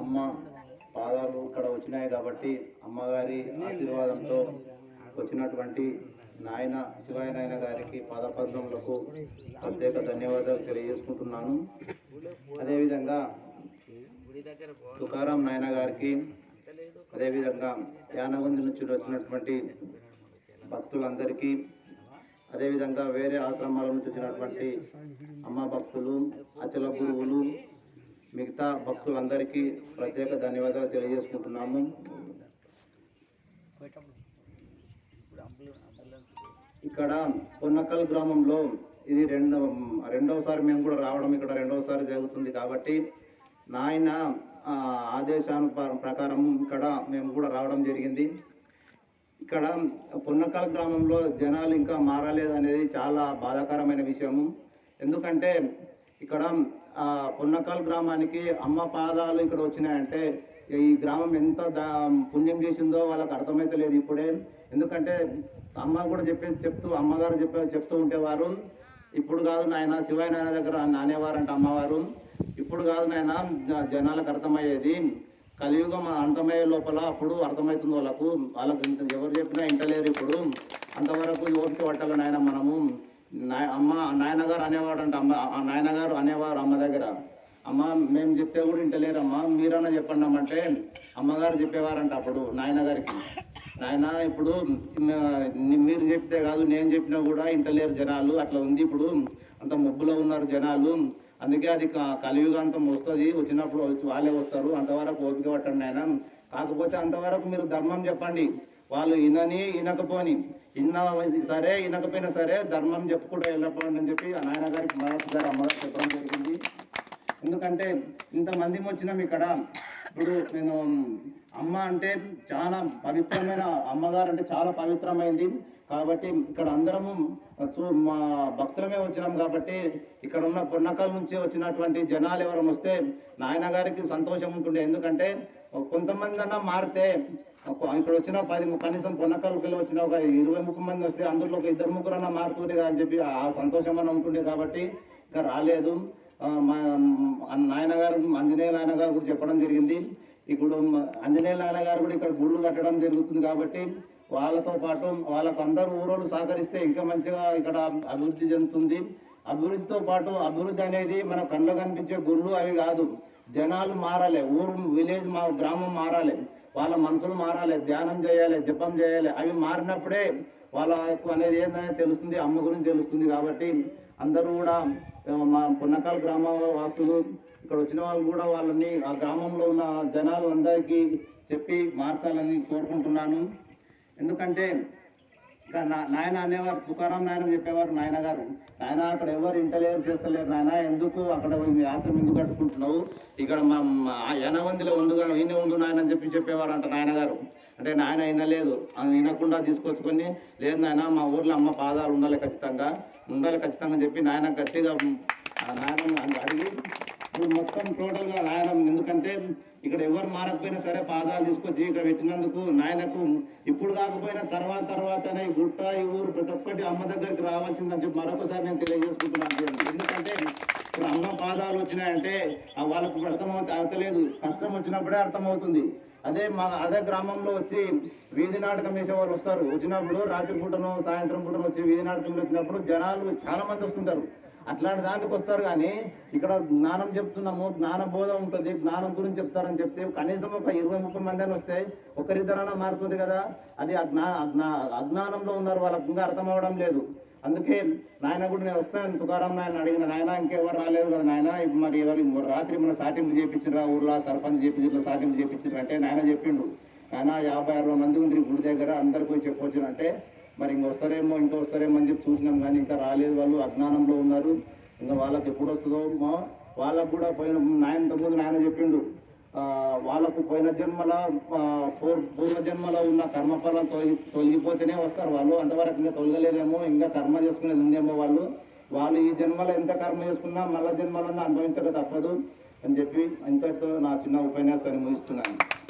అమ్మ పాదాలు ఇక్కడ వచ్చినాయి కాబట్టి అమ్మగారి ఆశీర్వాదంతో వచ్చినటువంటి నాయన శివాయ నాయన గారికి పాదపద్మములకు ప్రత్యేక ధన్యవాదాలు తెలియజేసుకుంటున్నాను. అదేవిధంగా తుకారాం నాయన గారికి అదేవిధంగా యానగుంది నుంచి వచ్చినటువంటి భక్తులందరికీ అదేవిధంగా వేరే ఆశ్రమాల నుంచి వచ్చినటువంటి అమ్మ భక్తులు అచల గురువులు మిగతా భక్తులందరికీ ప్రత్యేక ధన్యవాదాలు తెలియజేసుకుంటున్నాము. ఇక్కడ పొన్నకల్ గ్రామంలో ఇది రెండో రెండవసారి మేము కూడా రావడం ఇక్కడ రెండవసారి జరుగుతుంది కాబట్టి నాయన ఆదేశాను ప్రకారం ఇక్కడ మేము కూడా రావడం జరిగింది. ఇక్కడ పొన్నకల్ గ్రామంలో జనాలు ఇంకా మారలేదు అనేది చాలా బాధాకరమైన విషయము. ఎందుకంటే ఇక్కడ ఆ, గ్రామానికి అమ్మ పాదాలు ఇక్కడ వచ్చినాయంటే ఈ గ్రామం ఎంత దా పుణ్యం చేసిందో వాళ్ళకి అర్థమైతలేదు ఇప్పుడే. ఎందుకంటే అమ్మ కూడా చెప్పే చెప్తూ అమ్మగారు చెప్పే చెప్తూ ఉండేవారు. ఇప్పుడు కాదు నాయన శివాయ నాయన దగ్గర నానేవారంట అమ్మవారు. ఇప్పుడు కాదు నాయన జ- జనాలకు అర్థమయ్యేది. కలియుగం అంతమయ్యే లోపల అప్పుడు అర్థమవుతుంది వాళ్ళకు. వాళ్ళకు ఎవరు చెప్పినా ఇంటలేరు ఇప్పుడు. అంతవరకు ఓపిక పట్టాలి నాయన మనము. అమ్మ నాయనగారు అనేవాడంట అమ్మ నాయనగారు అనేవారు అమ్మ దగ్గర. అమ్మ మేము చెప్తే కూడా ఇంటలేరమ్మా మీరన్నా చెప్పండి అమ్మంటే అమ్మగారు చెప్పేవారంట అప్పుడు నాయనగారికి. నాయన ఇప్పుడు మీరు చెప్తే కాదు నేను చెప్పినా కూడా ఇంటలేరు జనాలు అట్లా ఉంది ఇప్పుడు అంత మబ్బులో ఉన్నారు జనాలు. అందుకే అది క- కలియుగాంతం వస్తుంది వచ్చినప్పుడు వచ్చి వాళ్ళే వస్తారు అంతవరకు ఓపిక పట్టండి ఆయన కాకపోతే అంతవరకు మీరు ధర్మం చెప్పండి. వాళ్ళు ఇనని ఇనకపోని ఇన్న సరే ఇనకపోయినా సరే ధర్మం చెప్పుకుంటూ వెళ్ళకపోండి అని చెప్పి ఆ నాయన గారికి మరొకసారి అమ్మగారు చెప్పడం జరిగింది. ఎందుకంటే ఇంతమంది వచ్చినాం ఇక్కడ. ఇప్పుడు నేను అమ్మ అంటే చాలా పవిత్రమైన అమ్మగారు అంటే చాలా పవిత్రమైంది. కాబట్టి ఇక్కడ అందరము చూ మా భక్తులమే వచ్చినాం కాబట్టి ఇక్కడ ఉన్న పొన్నకల్ నుంచి వచ్చినటువంటి జనాలు ఎవరైనా వస్తే నాయన గారికి సంతోషం ఉంటుండే. ఎందుకంటే కొంతమంది అన్నా మారితే ఇక్కడ వచ్చిన పది కనీసం పొన్నకల్కి వచ్చిన ఒక ఇరవై ముప్పై మంది వస్తే అందులో ఒక ఇద్దరు ముగ్గురు అన్నా మారుతుండే కదా అని చెప్పి ఆ సంతోషం అన్న ఉంటుండే కాబట్టి ఇంకా రాలేదు. మా నాయన గారు ఆంజనేయ నాయన గారు కూడా చెప్పడం జరిగింది. ఇప్పుడు ఆంజనేయ నాయన గారు కూడా ఇక్కడ గుళ్ళు కట్టడం జరుగుతుంది కాబట్టి వాళ్ళతో పాటు వాళ్ళకు అందరూ ఊరోళ్ళు సహకరిస్తే ఇంకా మంచిగా ఇక్కడ అభివృద్ధి చెందుతుంది. అభివృద్ధితో పాటు అభివృద్ధి అనేది మన కళ్ళలో కనిపించే గుళ్ళు అవి కాదు. జనాలు మారాలి. ఊరు విలేజ్ మా గ్రామం మారాలి. వాళ్ళ మనసులు మారాలి ధ్యానం చేయాలి జపం చేయాలి. అవి మారినప్పుడే వాళ్ళకు అనేది ఏందనేది తెలుస్తుంది అమ్మ గురించి తెలుస్తుంది కాబట్టి అందరూ కూడా మా పున్నకాల గ్రామ వాసులు ఇక్కడ వచ్చిన వాళ్ళు కూడా వాళ్ళని ఆ గ్రామంలో ఉన్న జనాలందరికీ చెప్పి మార్చాలని కోరుకుంటున్నాను. ఎందుకంటే ఇక్కడ నా నాయన అనేవారు తుకారాం నాయన చెప్పేవారు నాయన గారు. నాయన అక్కడ ఎవరు ఇంటలేరు చేస్తలేరు నాయన ఎందుకు అక్కడ మీ ఆశ్రమం ఎందుకు కట్టుకుంటున్నావు? ఇక్కడ మా మా ఉండు కానీ ఈయన ఉండు నాయన అని చెప్పి చెప్పేవారు అంట నాయన గారు. అంటే నాయన వినలేదు వినకుండా తీసుకొచ్చుకొని లేదు నాయన మా ఊర్లో అమ్మ పాదాలు ఉండాలి ఖచ్చితంగా ఉండాలి ఖచ్చితంగా చెప్పి నాయన గట్టిగా నాయన అడిగి ఇప్పుడు మొత్తం టోటల్గా నాయన ఎందుకంటే ఇక్కడ ఎవరు మారకపోయినా సరే పాదాలు తీసుకొచ్చి ఇక్కడ పెట్టినందుకు నాయనకు ఇప్పుడు కాకపోయినా తర్వాత తర్వాతనే ఈ గుట్ట ఈ ఊరు ప్రతి ఒక్కటి అమ్మ దగ్గరికి రావాల్సిందని చెప్పి మరొకసారి నేను తెలియజేసుకుంటున్నాను ఎందుకంటే ఇప్పుడు అమ్మ పాదాలు వచ్చినాయంటే ఆ వాళ్ళకు అర్థమవుతా అవతలేదు కష్టం వచ్చినప్పుడే అర్థమవుతుంది. అదే మా అదే గ్రామంలో వచ్చి వీధి నాటకం వేసే వాళ్ళు వస్తారు. వచ్చినప్పుడు రాత్రి పూటను సాయంత్రం పూటను వచ్చి వీధి నాటకం వచ్చినప్పుడు జనాలు చాలా మంది వస్తుంటారు. అట్లాంటి దానికి వస్తారు కానీ ఇక్కడ జ్ఞానం చెప్తున్నాము జ్ఞాన బోధం ఉంటుంది. జ్ఞానం గురించి చెప్తారని చెప్తే కనీసం ఒక ఇరవై ముప్పై మంది అని వస్తే ఒకరిద్దరైనా మారుతుంది కదా. అది అజ్ఞా అజ్ఞా అజ్ఞానంలో ఉన్నారు వాళ్ళకు ఇంకా అర్థం అవ్వడం లేదు. అందుకే నాయన కూడా నేను వస్తాను తుకారాం నాయన అడిగిన నాయన ఇంకెవరు రాలేదు కదా నాయన ఇప్పుడు మరి ఎవరు రాత్రి మన సాటింపు చేయించరా ఊర్లో సర్పంచ్ చేపించారు సాటింపు చేపించారు అంటే నాయన చెప్పిండు నాయన యాభై అరవై మంది ఉండి గుడి దగ్గర అందరికి పోయి చెప్పొచ్చు అంటే మరి ఇంక వస్తారేమో ఇంకా వస్తారేమో అని చెప్పి చూసినాం కానీ ఇంకా రాలేదు వాళ్ళు అజ్ఞానంలో ఉన్నారు. ఇంకా వాళ్ళకి ఎప్పుడు వస్తుందో వాళ్ళకు కూడా పోయిన నాయనతో ముందు నాయన చెప్పిండు వాళ్ళకు పోయిన జన్మల పూర్- పూర్వ జన్మలో ఉన్న కర్మఫలం తొలగి తొలగిపోతేనే వస్తారు వాళ్ళు. అంతవరకు ఇంకా తొలగలేదేమో ఇంకా కర్మ చేసుకునేది ఉందేమో వాళ్ళు. వాళ్ళు ఈ జన్మలో ఎంత కర్మ చేసుకున్నా మళ్ళా జన్మలను అనుభవించక తప్పదు అని చెప్పి ఇంతటితో నా చిన్న ఉపన్యాసాన్ని ముగిస్తున్నాను.